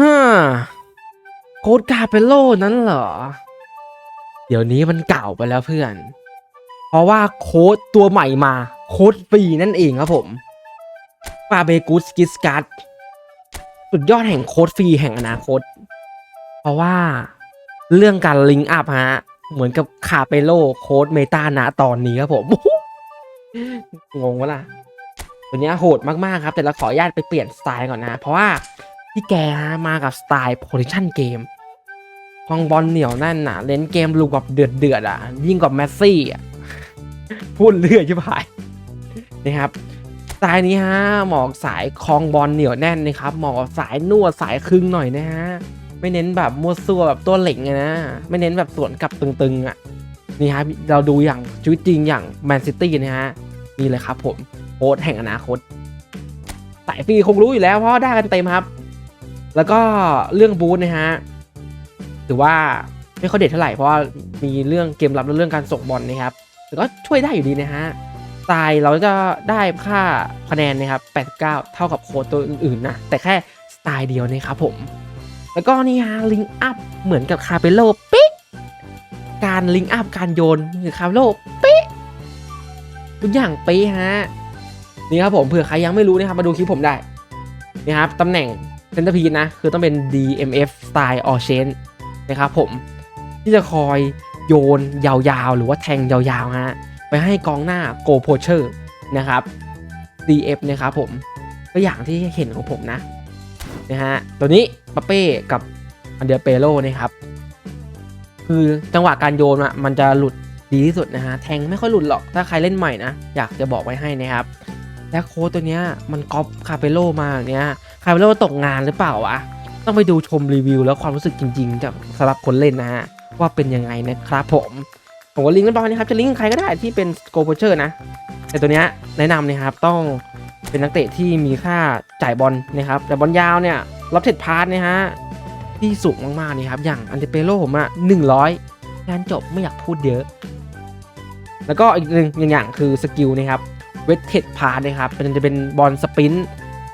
ฮ่าโค้ดกาเปโลนั้นเหรอ เดี๋ยวนี้มันเก่าไปแล้วเพื่อน เพราะว่าโค้ดตัวใหม่มาโค้ดฟรีนั่นเองครับผมฟาเบกุสกิสกัดสุดยอดแห่งโค้ดฟรีแห่งอนาคต เพราะว่าเรื่องการลิงก์อัพฮะ เหมือนกับคาเปโลโค้ดเมตานะตอนนี้ครับผม งงวะล่ะ ตัวเนี้ยโหดมากๆครับ แต่เราขออนุญาตไปเปลี่ยนสไตล์ก่อนนะ เพราะว่า พี่แกฮะมากับสไตล์โพซิชันเกมคลองบอลเหนียวแน่นน่ะ เล่นเกมลูกแบบเดือดเดือดๆอะ ยิ่งกว่าแมสซี่อะ พูดเรื่อยชิบหายนะครับสไตล์นี้ฮะเหมาะกับสายคลองบอลเหนียวแน่นนะครับเหมาะกับสายนวดสายคึงหน่อยนะฮะไม่เน้นแบบมัวซัวแบบตัวเหล็กไงนะไม่เน้นแบบสวนกลับตึงๆอะนี่ฮะเราดูอย่างชีวิตจริงอย่างแมนซิตี้นะฮะนี่เลยครับผมโค้ดแห่งอนาคตสายฟรีคงรู้อยู่แล้วเพราะได้กันเต็มครับ แล้วก็เรื่องบูธนะฮะถือว่าไม่ค่อยเด็ดเท่าไหร่เพราะว่ามีเรื่องเกมรับและเรื่องการส่งบอลนะครับแต่ก็ช่วยได้อยู่ดีนะฮะสไตล์เราจะได้ค่าคะแนนนะครับ 89 เท่ากับโค้ดตัวอื่นๆนะ แต่แค่สไตล์เดียวนะครับผม แล้วก็นี่ฮะลิงอัพเหมือนกับคาเปโลเป๊ะการลิงอัพการโยนหรือคาเปโลเป๊ะทุกอย่างเป๊ะฮะ นี่ครับผมเผื่อใครยังไม่รู้นะครับมาดูคลิปผมได้ นี่ครับตำแหน่ง เซนเตอร์พีนะ คือต้องเป็น DMF Style All Chain นะครับผม ที่จะคอยโยนยาวๆ หรือว่าแทงยาวๆฮะไปให้กองหน้า Go Poacher นะครับ DF นะครับผมก็อย่างที่เห็นของผมนะนะฮะตัวนี้ปาเป้กับอันเดอร์เปโลนะครับ คือจังหวะการโยนอะมันจะหลุดดีที่สุดนะฮะแทงไม่ค่อยหลุดหรอกถ้าใครเล่นใหม่นะ อยากจะบอกไว้ให้นะครับ และโค้ดตัวเนี้ยมันก๊อปคาเปโลมาอย่างเนี้ยคาเปโลตกงานหรือเปล่าวะต้องไปดูชมรีวิวแล้วความรู้สึกจริงๆจากสำหรับคนเล่นนะฮะว่าเป็นยังไงนะครับผมผมก็ลิงก์ไว้ประมาณนี้ครับจะลิงก์ใครก็ได้ที่เป็นโกโพเชอร์นะแต่ตัวเนี้ยแนะนำนะครับต้องเป็นนักเตะที่มีค่าจ่ายบอลนะครับแต่บอลยาวเนี่ยรับเทรดพาร์ทนะฮะที่สูงมากๆนี่ครับอย่างอันเดเปโลผมอะหนึ่งร้อยงานจบไม่อยากพูดเยอะ แล้วก็อีกหนึ่งอย่างคือสกิลนะครับ เวทเทดพาร์นะครับมันจะเป็นบอลสปิน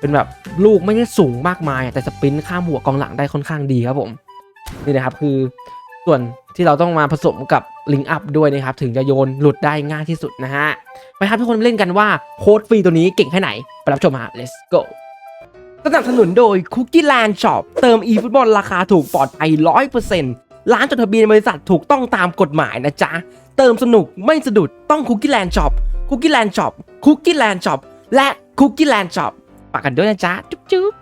เป็นแบบลูกไม่ได้สูงมากมาย แต่สปินข้ามหัวกองหลังได้ค่อนข้างดีครับผมนี่นะครับคือส่วนที่เราต้องมาผสมกับลิงอัพด้วยนะครับ ถึงจะโยนหลุดได้ง่ายที่สุดนะฮะไปครับทุกคนเล่นกันว่าโค้ดฟรีตัวนี้เก่งแค่ไหน ไปรับชมฮะ let's go สนับสนุนโดย Cookie Land Shop เติม e-football ราคาถูกปลอดภัย100%ร้านจดทะเบียนบริษัทถูกต้องตามกฎหมายนะจ๊ะ เติมสนุกไม่สะดุดต้อง Cookie Land Shop Cookie Land Shop Cookie Land Shop และ Cookie Land Shop ฝากกันด้วยนะจ๊ะ จุ๊บจุ๊บ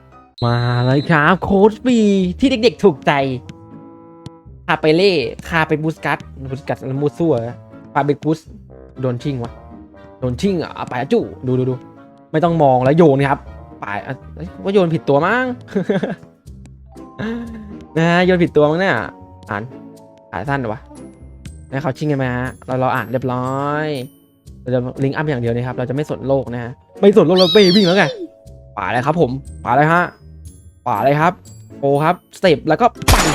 มาเลยครับ โค้ดฟรีที่เด็กๆถูกใจคาไปเล่คาไปบูสกัสบูสกัสแล้วมูซัวฟาเบกุสโดนชิงวะโดนชิ่งอะเอาไปจู่ดูดูดูไม่ต้องมองแล้วโยนครับไปอะเอ้ยว่าโยนผิดตัวมั้งนะโยนผิดตัวมั้งเนี่ยอ่านอ่านสั้นเหรอวะให้เขาชิ่งกันไหมฮะเราเราอ่านเรียบร้อย เราจะลิงก์อัพอย่างเดียวนะครับ เราจะไม่สนโลกนะฮะ ไม่สนโลกเราไปวิ่งแล้วไงป่าเลยครับผมป่าเลยฮะป่าเลยครับโอครับสเต็ปแล้วก็ปั่น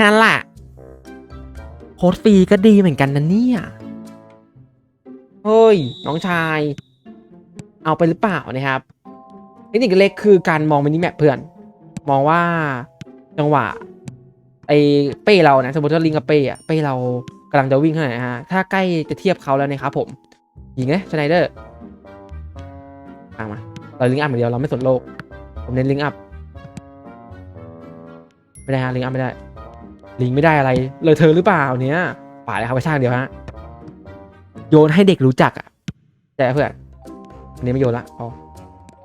นั่นแหละโค้ดฟรีก็ดีเหมือนกันนะเนี่ย เฮ้ย น้องชาย เอาไปหรือเปล่านะครับ เทคนิคเล็กคือการมองมินิแมปเพื่อน มองว่าจังหวะไอ้เป้เรานะสมมติว่าลิงกับเป้อะเป้เรากำลังจะวิ่งเท่าไหร่นฮะถ้าใกล้จะเทียบเขาแล้วนะครับผมยิงไงชไนเดอร์ตามมาเราลิงอัพอย่างเดียวเราไม่สนโลก ผมเน้นลิงอัพไม่ได้ฮะลิงอัพไม่ได้ ลิงไม่ได้อะไร เลยเธอหรือเปล่าเนี้ยป่าเลยครับไปช่างเดียวฮะโยนให้เด็กรู้จักอะใจเพื่อนอันนี้ไม่โยนละพอ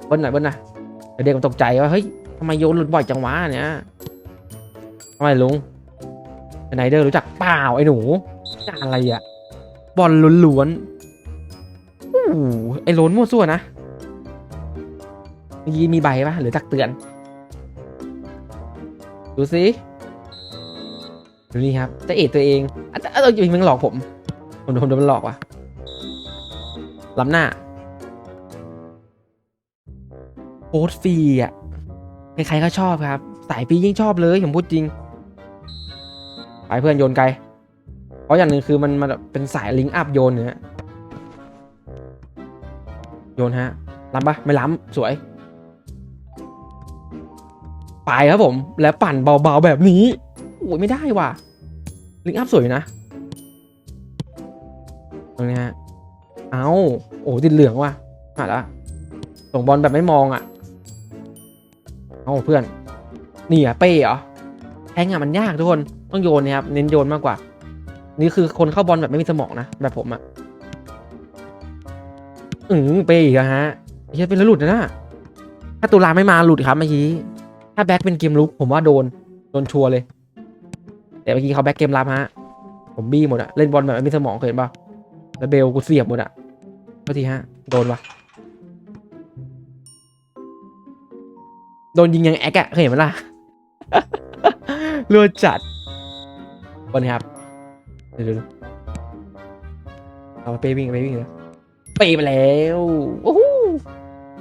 เบิ้ลหน่อยเบิ้ลหน่อย เด็กมันตกใจว่าเฮ้ยทำไมโยนหลุดบ่อยจังวะเนี่ยทำไมลุงสไนเดอร์รู้จักเปล่าไอ้หนูจะอะไรอะบอลล้วนๆโอ้ไอ้ล้นมั่วซั่วนะเมื่อกี้มีใบปะหรือตักเตือน ดูสิดูนี่ครับจะเอะตัวเองอาจจะเออจริงมันหลอกผมผมโดนผมโดนมันหลอกว่ะล้ำหน้า โค้ดฟรีอะใครๆก็ชอบครับ สายฟรียิ่งชอบเลยผมพูดจริงไปเพื่อนโยนไกล เพราะอย่างหนึ่งคือมันมันเป็นสายลิงก์อัพโยนเนี่ยโยนฮะล้ำปะไม่ล้ำสวยไปครับผม แล้วปั่นเบาๆแบบนี้โอ้ยไม่ได้ว่ะ ลิงก์อัพสวยนะตรงนี้ฮะเอาโอ้ติดเหลืองว่ะหาละส่งบอลแบบไม่มองอะ เอาเพื่อน นี่อะเป้เหรอแทงอะมันยากทุกคนต้องโยนนะครับเน้นโยนมากกว่า นี่คือคนเข้าบอลแบบไม่มีสมองนะแบบผมอะอืมเป้อีกฮะเฮียเป็นแล้วหลุดนะถ้าตุลาไม่มาหลุดครับเมื่อกี้ถ้าแบ็คเป็นเกมลุกผมว่าโดนโดนชัวร์เลย แต่เมื่อกี้เขาแบ็คเกมรับฮะผมบี้หมดอะเล่นบอลแบบไม่มีสมองเคยเห็นป่ะแล้วเบลกูเสียบหมดอะโทษทีฮะโดนวะ โดนยิงยังแอกอะเคยเห็นไหมล่ะรัวจัดวันนี้ครับเดี๋ยวเอาไปวิ่งไปวิ่งเลยไปไปแล้วโอ้โห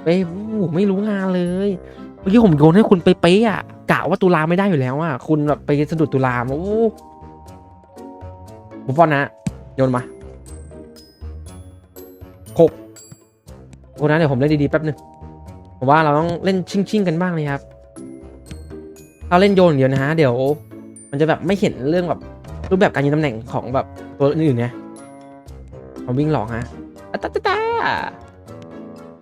ไปโอ้โหไม่รู้งานเลยเมื่อกี้ผมโยนให้คุณไปเป๊ะอะกะว่าตุลาไม่ได้อยู่แล้วอะคุณแบบไปสะดุดตุลาโอ้โหผมฟอนนะโยนมาหกโอ้นะเดี๋ยวผมเล่นดีๆแป๊บนึง ผมว่าเราต้องเล่นชิงๆกันบ้างเลยครับถ้าเล่นโยนเดียวนะฮะเดี๋ยว มันจะแบบไม่เห็นเรื่องแบบรูปแบบการยืนตำแหน่งของแบบตัวอื่นๆเนี่ยผมวิ่งหลอกฮะตาตาตา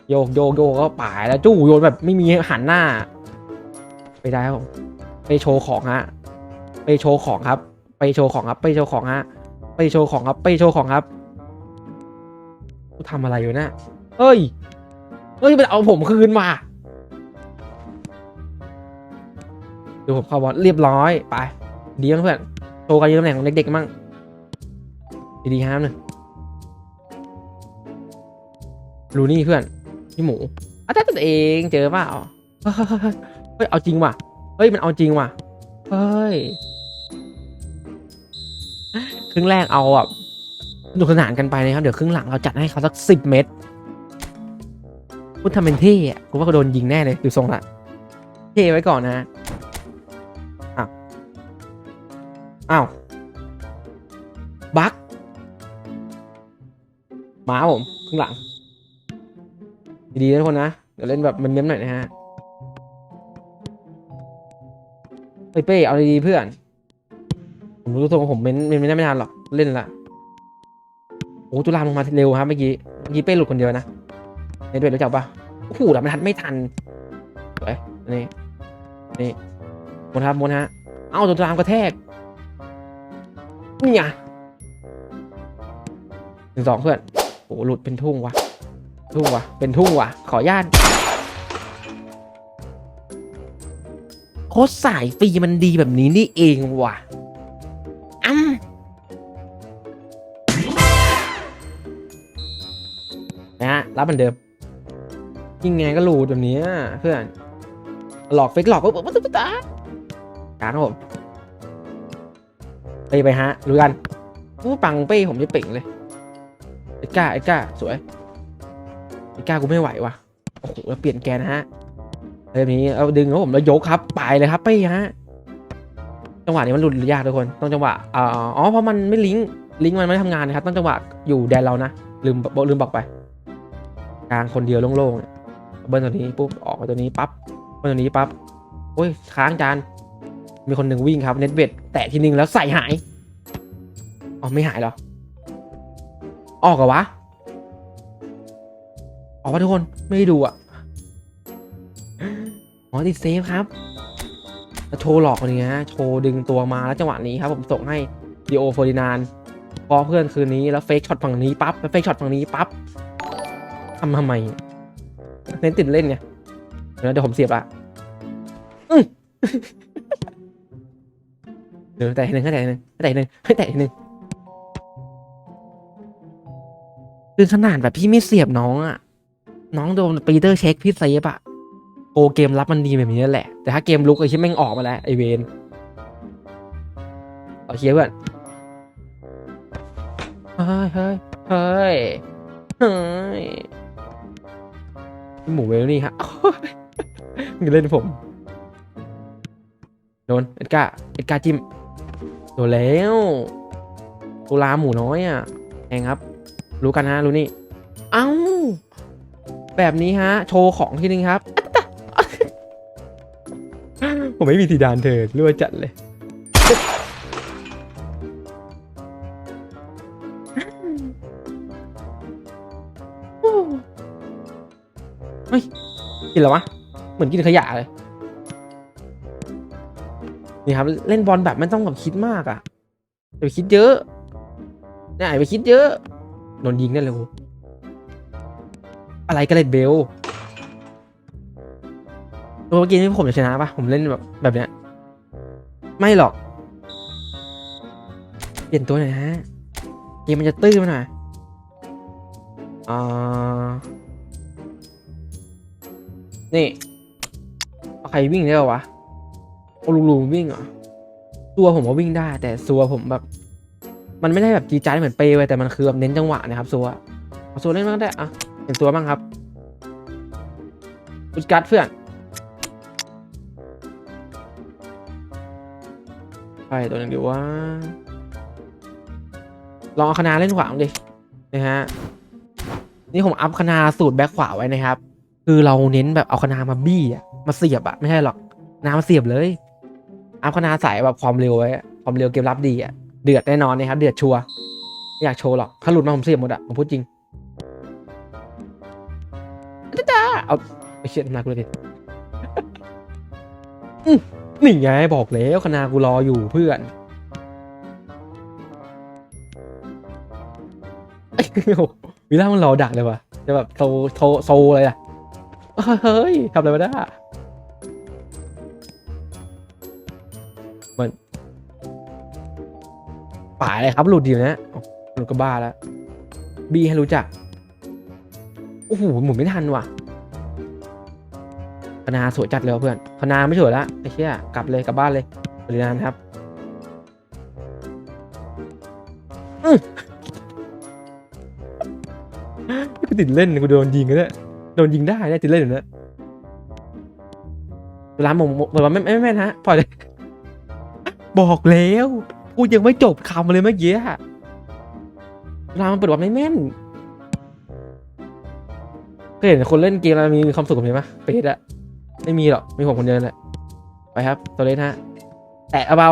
โยกโยกโยกก็ป่ายแล้ว จู้โยนแบบไม่มีหันหน้า ไปได้ครับผมไปโชว์ของฮะไปโชว์ของครับ ไปโชว์ของครับ ไปโชว์ของฮะไปโชว์ของครับ ไปโชว์ของครับกูทำอะไรอยู่นะเฮ้ย เฮ้ยมันเอาผมคืนมาดูผมเข้าบอลเรียบร้อยไปดีมั้งเพื่อนโชว์การยืนตำแหน่งของเด็กๆมั่งดีๆครับหนึ่งรูนี่เพื่อนพี่หมูอาจารย์ตัวเองเจอเปล่าเฮ้ยเฮ้ยเอาจริงว่ะเฮ้ยมันเอาจริงว่ะเฮ้ยครึ่งแรกเอาแบบสนุกสนานกันไปนะครับเดี๋ยวครึ่งหลังเราจัดให้เขาสักสิบเมตร พูดทำเป็นเท่อะกูว่าเขาโดนยิงแน่เลยดูทรงละเท่ไว้ก่อนนะอ้าวอ้าวบักมาผมครึ่งหลัง ดีๆนะทุกคนนะ เดี๋ยวเล่นแบบเม้มๆหน่อยนะฮะเฮ้ยเป้เอาดีๆเพื่อน ผมรู้ตัวว่าผมเม้นเม้นไม่ได้ไม่นานหรอก เล่นละโอ้ตุลามลงมาเร็วครับเมื่อกี้ เมื่อกี้เป้หลุดคนเดียวนะ เน็ตเวทรู้จักปะโอ้โหแต่มันทันไม่ทันสวยนี่นี่มนครับมนฮะ เอ้าตุลามกระแทก นี่ไงหนึ่งสองเพื่อนโอ้หลุดเป็นทุ่งวะทุ่งวะเป็นทุ่งวะขออนุญาตโคตรสายฟรีมันดีแบบนี้นี่เองว่ะอ้ำนะฮะรับเหมือนเดิม ยิงไงก็รูดแบบนี้เพื่อน หลอกเฟกหลอกก็ปุ๊บปุ๊บปุ๊บตากางครับผมไปไปฮะรู้กันอู้ปังเป้ผมจะเป่งเลยไอ้ก้าไอ้ก้าสวยไอ้ก้ากูไม่ไหวว่ะโอ้โหแล้วเปลี่ยนแกนฮะเรื่องนี้เอาดึงครับผมแล้วยกครับไปเลยครับเป้ฮะจังหวะนี้มันหลุดยากทุกคนต้องจังหวะอ๋อเพราะมันไม่ลิงก์ลิงก์มันไม่ทำงานนะครับต้องจังหวะอยู่แดนเรานะลืมลืมบอกไป กลางคนเดียวโล่งๆเนี่ย เบิ้ลตัวนี้ปุ๊บออกมาตัวนี้ปั๊บเบิ้ลตัวนี้ปั๊บโอ้ยค้างจานมีคนหนึ่งวิ่งครับเน็ตเวทแตะทีนึงแล้วใส่หายอ๋อไม่หายหรอ ออกเหรอวะออกวะทุกคนไม่ได้ดูอะอ๋อติดเซฟครับโชว์หลอกคนนี้ฮะโชว์ดึงตัวมาแล้วจังหวะนี้ครับผมส่งให้ดีโอโฟร์ดินานพอเพื่อนคืนนี้แล้วเฟกช็อตฝั่งนี้ปั๊บแล้วเฟกช็อตฝั่งนี้ปั๊บทำทำไม เน้นติดเล่นไงเดี๋ยวผมเสียบละอื้อเดี๋ยวแต่หนึ่งแต่หนึ่งแต่หนึ่งแต่หนึ่งคือขนาดแบบพี่ไม่เสียบน้องอะน้องโดนปีเตอร์เช็คพี่เซฟอะโกเกมรับมันดีแบบนี้แหละ แต่ถ้าเกมลุกไอ้ที่แม่งออกมาแล้วไอเวนโอเคเพื่อนเฮ้ยเฮ้ยเฮ้ยเฮ้ย หมูเวลนี่ฮะมึงเล่นผม โดนเอ็ดกาเอ็ดกาจิมโดนแล้วตุลาหมูน้อยอะแพงครับ รู้กันฮะรู้นี่ เอ้า แบบนี้ฮะ โชว์ของทีนึงครับ ผมไม่มีทีดานเธอรั่วจัดเลย ฮ้ยกินแล้ววะ เหมือนกินขยะเลย นี่ครับ เล่นบอลแบบไม่ต้องแบบคิดมากอะ่ะอย่าไปคิดเยอะเนี่ยอย่าไปคิดเยอะโดนยิงได้เลยอะไรกันเลยเบลตัวเมื่อกี้นี่ผมจะชนะปะผมเล่นแบบแบบเนี้ย ไม่หรอก เปลี่ยนตัวหน่อยฮะ เกมมันจะตื้อมหน่อยอ่า นี่ใครวิ่งได้ปะวะเอาลุงลุงวิ่งเหรอตัวผมว่าวิ่งได้ แต่ซัวผมแบบ มันไม่ได้แบบจีดจาเหมือนเปย์ไว้แต่มันคือแบบเน้นจังหวะนะครับซัวเอาซัวเล่นบ้างได้อะเห็นตัวบ้างครับอุดกัดเพื่อนไปตัวหนึ่งดีว่า ลองเอาคณาเล่นขวางดินะฮะนี่ผมอัพคณาสูตรแบ็คขวาไว้นะครับ คือเราเน้นแบบเอาคณามาบี้อะมาเสียบอะไม่ใช่หรอกนามาเสียบเลยอัพคณาใส่แบบความเร็วไว้ความเร็วเกมรับดีอะเดือดแน่นอนนะครับ เดือดชัวร์ไม่อยากโชว์หรอกถ้าหลุดมาผมเสียบหมดอะผมพูดจริงจ้าเอาไปเชียดมากูเลยดินี่ไงบอกแล้วคณากูรออยู่เพื่อนวิล่ามันรอดักเลยวะจะแบบโซโซโซอะไรอะ เฮ้ยทำอะไรมาได้มันป่าเลยครับหลุดเดียวนะหลุดก็บ้าแล้วบีให้รู้จัก โอ้โหหมุนไม่ทันว่ะคณาสวยจัดเลยเพื่อนคณาไม่สวยละไอ้เชี่ยกลับเลยกลับบ้านเลยบรินานครับกูติดเล่นกูโดนยิงกันเนี่ย โดนยิงได้เนี่ยติดเล่นอยู่เนี่ยเวลาผมเวลาไม่ไม่ไม่แม่นฮะปล่อยเลยบอกแล้วกูยังไม่จบคำเลยเมื่อกี้อะเวลามันเปิดว่าไม่แม่นเคยเห็นคนเล่นเกมแล้วมีความสุขแบบนี้ปะเปดอะไม่มีหรอกมีผมคนเดียวแหละไปครับ ตัวเล่นฮะแตะเอาเบา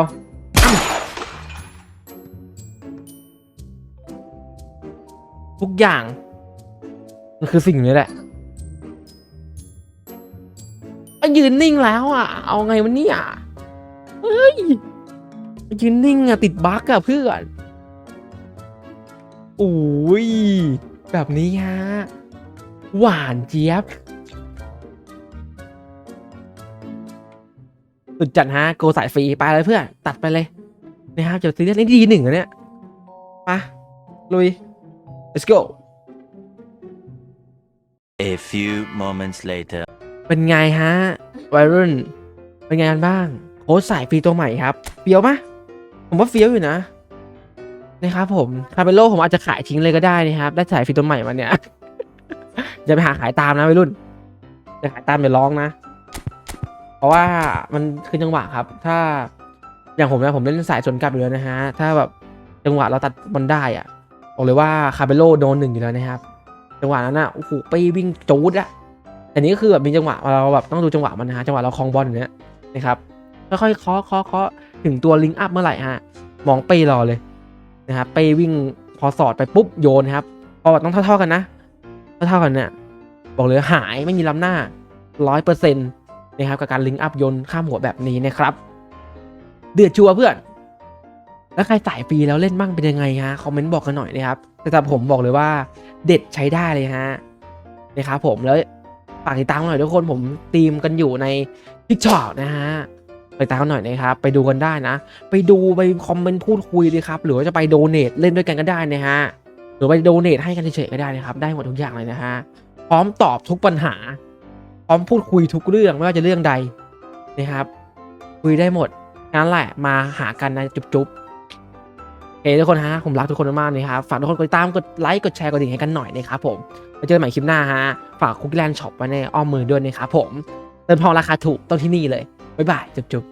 ทุกอย่าง มันคือสิ่งนี้แหละ ยืนนิ่งแล้วอะ เอาไงวันนี้อะเฮ้ยยืนนิ่งอะติดบั๊กอะเพื่อนโอ้ยแบบนี้ฮะหวานเจี๊ยบสุดจัดฮะโกสายฟรีไปเลยเพื่อนตัดไปเลยนะครับจะซีเรียสเล่นดีหนึ่งอะเนี่ยไปลุย let's go A few moments later. เป็นไงฮะวัยรุ่น เป็นไงกันบ้าง โค้ชสายฟรีตัวใหม่ครับเฟี้ยวปะผมว่าเฟี้ยวอยู่นะ นะครับผมคาเปโลผมอาจจะขายทิ้งเลยก็ได้นะครับ ได้สายฟรีตัวใหม่มาเนี่ยอย่าไปหาขายตามนะวัยรุ่นจะขายตามอย่าร้องนะ เพราะว่ามันคือจังหวะครับ ถ้าอย่างผมนะผมเล่นสายสวนกลับอยู่แล้วนะฮะ ถ้าแบบจังหวะเราตัดบอลได้อะบอกเลยว่าคาเปโลโดนหนึ่งอยู่แล้วนะครับ จังหวะนั้นน่ะโอ้โหไปวิ่งจูดอะ แต่นี้ก็คือแบบมีจังหวะเราแบบต้องดูจังหวะมันนะฮะจังหวะเราคลองบอลอย่างเนี้ยนะครับค่อยๆเคาะเคาะเคาะถึงตัวลิงก์อัพเมื่อไหร่ฮะมองเป้รอเลยนะครับเป้วิ่งพอสอดไปปุ๊บโยนครับพอแบบต้องเท่าๆกันนะเท่าๆกันเนี่ยบอกเลยหายไม่มีล้ำหน้าร้อยเปอร์เซ็นต์นะครับกับการลิงก์อัพโยนข้ามหัวแบบนี้นะครับ เดือดชัวเพื่อน แล้วใครสายฟรีแล้วเล่นบ้างเป็นยังไงฮะคอมเมนต์บอกกันหน่อยนะครับแต่ผมบอกเลยว่าเด็ดใช้ได้เลยฮะนะครับผมแล้ว ฝากติดตามหน่อยทุกคนผมทีมกันอยู่ใน t ิ k t o k นะฮะไปตามกันหน่อยนะครับ ไปดูกันได้นะ ไปดูไปคอมเมนต์พูดคุยดีครับ หรือว่าจะไปโดเนทเล่นด้วยกันก็ได้นะฮะ หรือไปโดเนทให้กันเฉยๆก็ได้นะครับ ได้หมดทุกอย่างเลยนะฮะ พร้อมตอบทุกปัญหา พร้อมพูดคุยทุกเรื่องไม่ว่าจะเรื่องใดนะครับ คุยได้หมดงั้นแหละมาหากันนะจุ๊บๆ เฮ้ยทุกคนฮะ ผมรักทุกคนมากเลยครับ ฝากทุกคนกดติดตาม กดไลค์ กดแชร์ กดดิ่งให้กันหน่อยนะครับผมไว้เจอกันใหม่คลิปหน้าฮะ ฝากคุกกี้แลนด์ช็อปไว้ในอ้อมมือด้วยนะครับผมเติมทองราคาถูกต้องที่นี่เลย บ๊ายบาย จุ๊บ